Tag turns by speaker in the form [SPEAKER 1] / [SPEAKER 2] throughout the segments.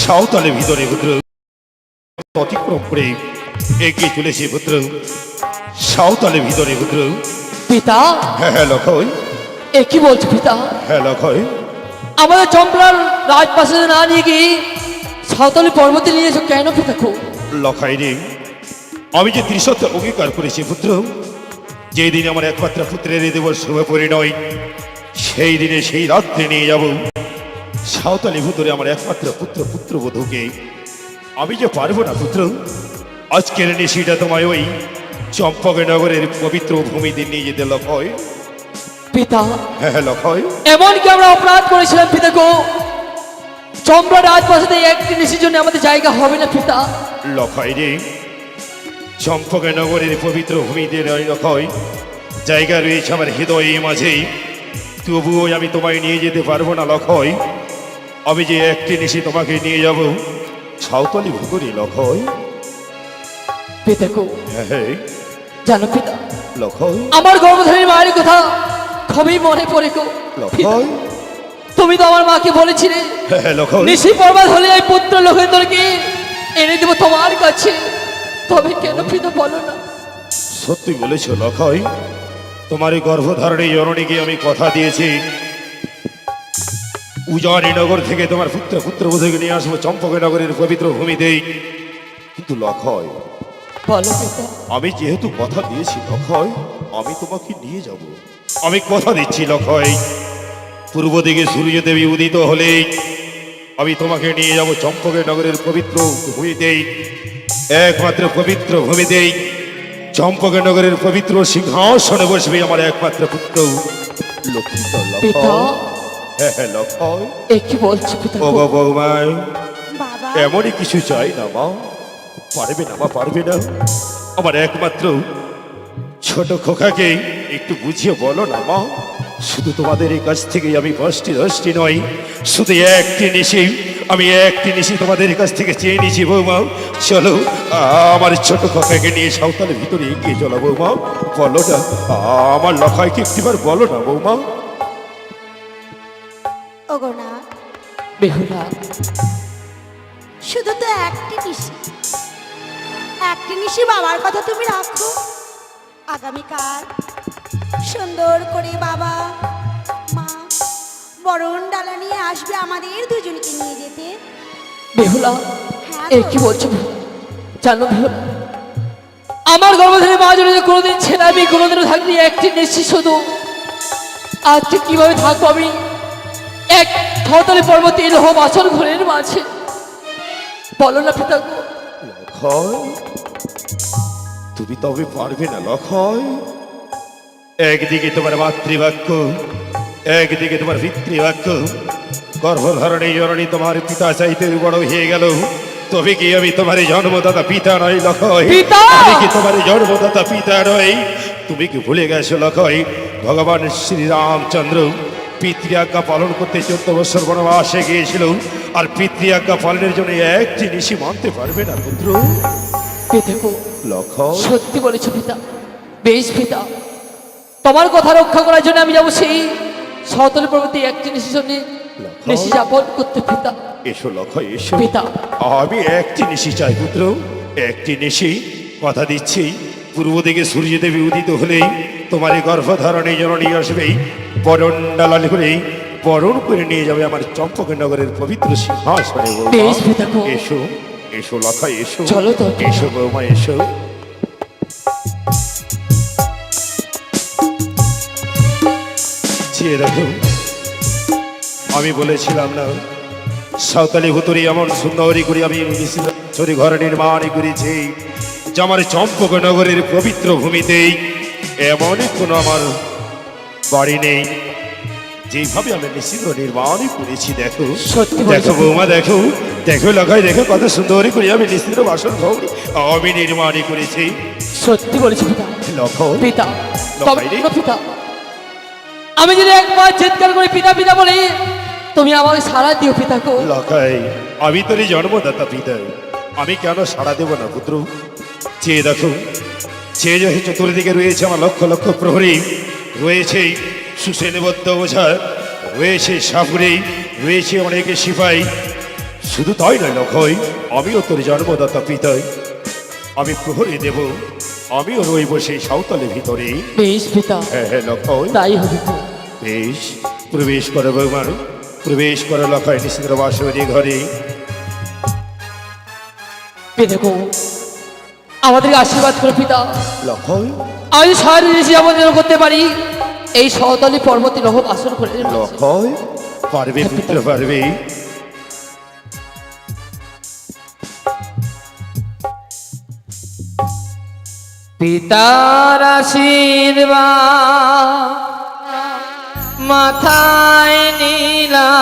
[SPEAKER 1] সাঁওতালে ভিতরে পুত্র। অতিক্রম করে এগিয়ে চলেছে পুত্র। সাঁওতালে ভিতরে পুত্র।
[SPEAKER 2] পিতা?
[SPEAKER 1] হ্যাঁ হ্যাঁ লক্ষই
[SPEAKER 2] এ কি বলছো পিতা?
[SPEAKER 1] হ্যাঁ লক্ষই
[SPEAKER 2] আমাদের চম্পলার রাজপ্রাসাদে না নিয়ে গিয়ে সাঁওতালি পর্বতে নিয়ে এসো কেন পিতা খুব
[SPEAKER 1] লখাই রে। আমি যে ত্রিসত্য অঙ্গীকার করেছি পুত্র যেই দিন আমার একমাত্র পুত্রের দেব শুভ পরিণয় সেই দিনে সেই রাত্রে নিয়ে যাব। সাঁওতালি ভুতরে আমার একমাত্র পুত্র পুত্র পুত্রবধূকে আমি যে পারব না পুত্র। আজকের নিশিটা তোমায় ওই চম্পকনগরের পবিত্র ভূমিতে নিয়ে যেতে লক্ষয়
[SPEAKER 2] পিতা।
[SPEAKER 1] হ্যাঁ হ্যাঁ লক্ষয়
[SPEAKER 2] এমনকি আমরা অপরাধ করেছিলাম পিতা গো। চম্পলা রাজপ্রাসাদে একটি নিশির জন্য আমাদের জায়গা হবে না পিতা।
[SPEAKER 1] লক্ষয় রে চম্পকনগরের পবিত্র ভূমিতে নয় লক্ষয় জায়গা রয়েছে আমার হৃদয়ে মাঝেই তবুও আমি তোমায় নিয়ে যেতে পারব না লক্ষয় আমি যে একটি নিশি তোমাকে নিয়ে যাব সাঁওতালি ভুকুরি লক্ষয়
[SPEAKER 2] পিতা গো
[SPEAKER 1] হ্যাঁ
[SPEAKER 2] জানো পিতা
[SPEAKER 1] লক্ষয়
[SPEAKER 2] আমার গর্ভধারীর মায়ের কথা খুবই মনে পড়ে গো পিতা,
[SPEAKER 1] লক্ষয়
[SPEAKER 2] তুমি তো আমার মাকে বলেছিলে
[SPEAKER 1] হ্যাঁ হ্যাঁ
[SPEAKER 2] নিশি পর্বত হলে এই পুত্র লোকেন্দ্রকে এনে দেবো তোমার কাছে। তবে কেন পিতা বলো না?
[SPEAKER 1] সত্যি বলেছ লক্ষয় তোমার এই গর্ভধারণে জননীকে আমি কথা দিয়েছি উজানি নগর থেকে তোমার পুত্র পুত্র পুত্রবধূকে নিয়ে আসব চম্পকনগরের পবিত্র ভূমিতেই কিন্তু লক্ষয় আমি যেহেতু কথা দিয়েছি লক্ষয় আমি তোমাকে নিয়ে যাব। আমি কথা দিচ্ছি লক্ষয় পূর্ব দিকে সূর্য দেবী উদিত হলেই আমি তোমাকে নিয়ে যাব চম্পকের নগরের পবিত্র ভূমিতেই একমাত্র পবিত্র ভূমিতেই চম্পকের নগরের পবিত্র সিংহাসনে বসবে আমার একমাত্র পুত্র হ্যাঁ লক্ষয়
[SPEAKER 2] এ কি বলছো পিতা
[SPEAKER 1] বৌমায়
[SPEAKER 3] বাবা।
[SPEAKER 1] এমনই কিছু চাই না মা। পারবে না মা পারবে না। আমার একমাত্র ছোট খোকাকে একটু বুঝিয়ে বলো না মা। শুধু তোমাদের এই কাছ থেকে আমি পাঁচটি দশটি নয় শুধু একটি নিশি। আমি একটি নিশি তোমাদের কাছ থেকে চেয়ে নিয়েছি বৌমা। চলো আমার ছোট খোকাকে নিয়ে সাঁওতালের ভিতরে এগিয়ে চলো বৌমা। বলো না আমার লখাইকে একটিবার বলো না বৌমা।
[SPEAKER 3] ওগো না
[SPEAKER 2] বেহুলা
[SPEAKER 3] শুধু তো একটি নিশি। একটি নিশি বাবার কথা তুমি রাখো। আগামীকাল সুন্দর করে বাবা মা বরণ ডালা নিয়ে আসবে আমাদের দুজনকে নিয়ে যেতে।
[SPEAKER 2] বেহুলা
[SPEAKER 3] হ্যাঁ
[SPEAKER 2] এ কি বলছো? জানো বেহুলা আমার গর্ভধারী মা জন্য কোনোদিন ছেলে আমি কোনোদিনও থাকনি একটি নিশ্চিত শুধু। আজকে কীভাবে থাকব আমি? এক ছতলে পর্বতে এলহ বাছর ঘরের মাঝে। বলো না পিতা গো।
[SPEAKER 1] তুমি তবে পারবে না লক্ষয়। একদিকে তোমার মাতৃবাক্য একদিকে তোমার পিতৃবাক্য। গর্ভধারণে জননী তোমার পিতা চাইতে বড় হয়ে গেল। তবে কি আমি তোমার জন্মদাতা পিতা নয় লক্ষয়? আমি কি তোমার জন্মদাতা পিতা নয় তুমি কি ভুলে গেছো লক্ষয়? ভগবান শ্রীরামচন্দ্র পিতৃ আজ্ঞা পালন করতে চোদ্দ বছর বনবাসে গিয়েছিল। আর পিতৃ আজ্ঞা পালনের জন্য এক জিনিসই মানতে পারবে না পুত্র লক্ষণ।
[SPEAKER 2] সত্যি বলেছ পিতা। বেশ পিতা। তোমার কথা রক্ষা করার জন্য আমি যাব সেই সতল পর্বতে এক জিনিসের জন্য নিশি যাপন করতে পিতা।
[SPEAKER 1] এসো লক্ষ্য এসো।
[SPEAKER 2] পিতা।
[SPEAKER 1] আমি একটি নিশি চাই পুত্র একটি নিশি কথা দিচ্ছি। পূর্ব দিকে সূর্যদেবী উদিত হলেই তোমার এই গর্ভধারণে জননী আসবেই বরণ ডালাল করেই বরণ করে নিয়ে যাবে আমার চম্পকনগরের পবিত্র সিংহাসনে। এসো এসো লক্ষা এসো
[SPEAKER 2] চলো তো।
[SPEAKER 1] এসো বৌমা এসো আমি বলেছিলাম না সাঁওতালি ভুতুরি এমন সুন্দরী করে আমি চুরি ঘর নির্মাণ করেছি যে আমার চম্পক নগরের পবিত্র ভূমিতেই এমনই কোনো আমার বাড়ি নেই। যেভাবে আমি নিশ্চিত নির্মাণই করেছি দেখো।
[SPEAKER 2] সত্যি
[SPEAKER 1] দেখো বৌমা দেখো। দেখো লাগাই দেখো কত সুন্দরী করে আমি নিশ্চিত বাসন ঘর আমি নির্মাণই করেছি।
[SPEAKER 2] সত্যি বলেছি পিতা।
[SPEAKER 1] লক্ষ্য।
[SPEAKER 2] পিতা। পিতা। আমি যদি একবার চিৎকার করি পিতা পিতা বলি তুমি আমাকে সারা দিও পিতা গো।
[SPEAKER 1] লকাই আমি তোরই জন্মদাতা পিতা। আমি কেন সাড়া দেব না পুত্র? চেয়ে দেখো। দেখে চতুর্দিকে রয়েছে আমার লক্ষ লক্ষ প্রহরী রয়েছে সুসেনবদ্ধ ওঝা রয়েছে সাপুরে রয়েছে অনেকে সিপাই। শুধু তাই নয় লক্ষই আমিও তোর জন্মদাতা পিতাই। আমি প্রহরী দেব আমিও রইব সেই সাঁওতালের ভিতরে।
[SPEAKER 2] বেশ পিতা।
[SPEAKER 1] হ্যাঁ হ্যাঁ লক্ষই
[SPEAKER 2] তাই হবে
[SPEAKER 1] বেশ প্রবেশ করো বৌমা প্রবেশ করো লক্ষয় নিশ্চিত বাসবতী ঘরে।
[SPEAKER 2] আমাদেরকে আশীর্বাদ করো পিতা। আমি সারা দেশে আমাদের করতে পারি এই সহতলি পর্বতে লহ আসর করে
[SPEAKER 1] পারবে পুত্র পারবে।
[SPEAKER 2] পিতার আশীর্বাদ মাথায় নীলা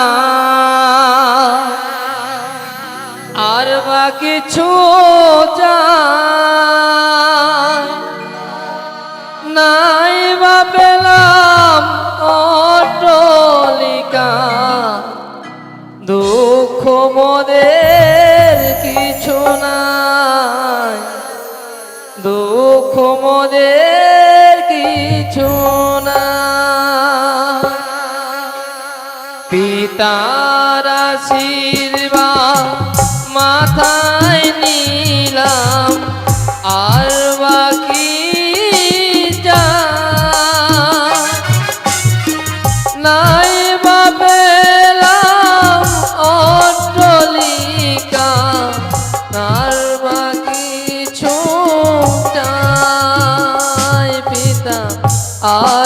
[SPEAKER 2] আর বা কিছু চাই নাই বা পেলাম অটলিকা দুঃখ মোদের কিছু নাই। দুঃখ মোদের কিছু না পিতার আশীর্বাদ মাথায় আর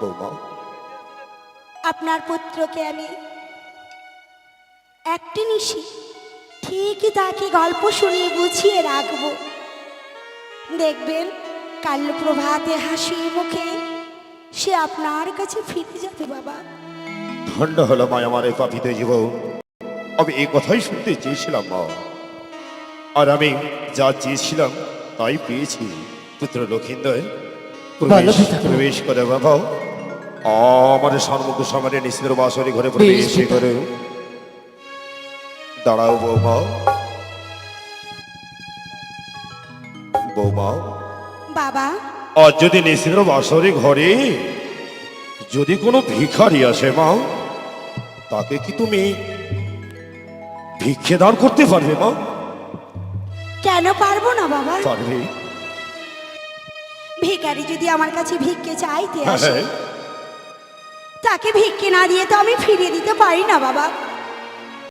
[SPEAKER 1] বৌমা
[SPEAKER 3] আপনার পুত্রকে আমি একটি নিশি ঠিকই তাকে গল্প শুনিয়ে বুঝিয়ে রাখব। দেখবেন কাল প্রভাতে হাসি মুখে সে আপনার কাছে ফিরে যাবে বাবা।
[SPEAKER 1] ধন্য হলো মা আমার এই পাপিত জীবন আমি এই কথাই শুনতে চেয়েছিলাম মা। আর আমি যা চেয়েছিলাম তাই পেয়েছি। পুত্র লক্ষিন্দর প্রবেশ প্রবেশ করে বাবা। আমার সম্মুখ সমানে নিশ্চিত বাসরে ঘরে প্রবেশ। করে। দাঁড়াও বৌমা। বৌমা।
[SPEAKER 3] বাবা।
[SPEAKER 1] আর যদি নিশ্চিত বাসরে ঘরে যদি কোনো ভিখারি আসে মা তাকে কি তুমি ভিক্ষে দান করতে পারবে মা?
[SPEAKER 3] কেন পারব না বাবা?
[SPEAKER 1] পারবে।
[SPEAKER 3] ভিখারি যদি আমার কাছে ভিক্ষে চাইতে
[SPEAKER 1] হ্যাঁ
[SPEAKER 3] আসে
[SPEAKER 1] হ্যাঁ।
[SPEAKER 3] তাকে ভিক্ষে না দিয়ে তো আমি ফিরিয়ে দিতে পারি না বাবা।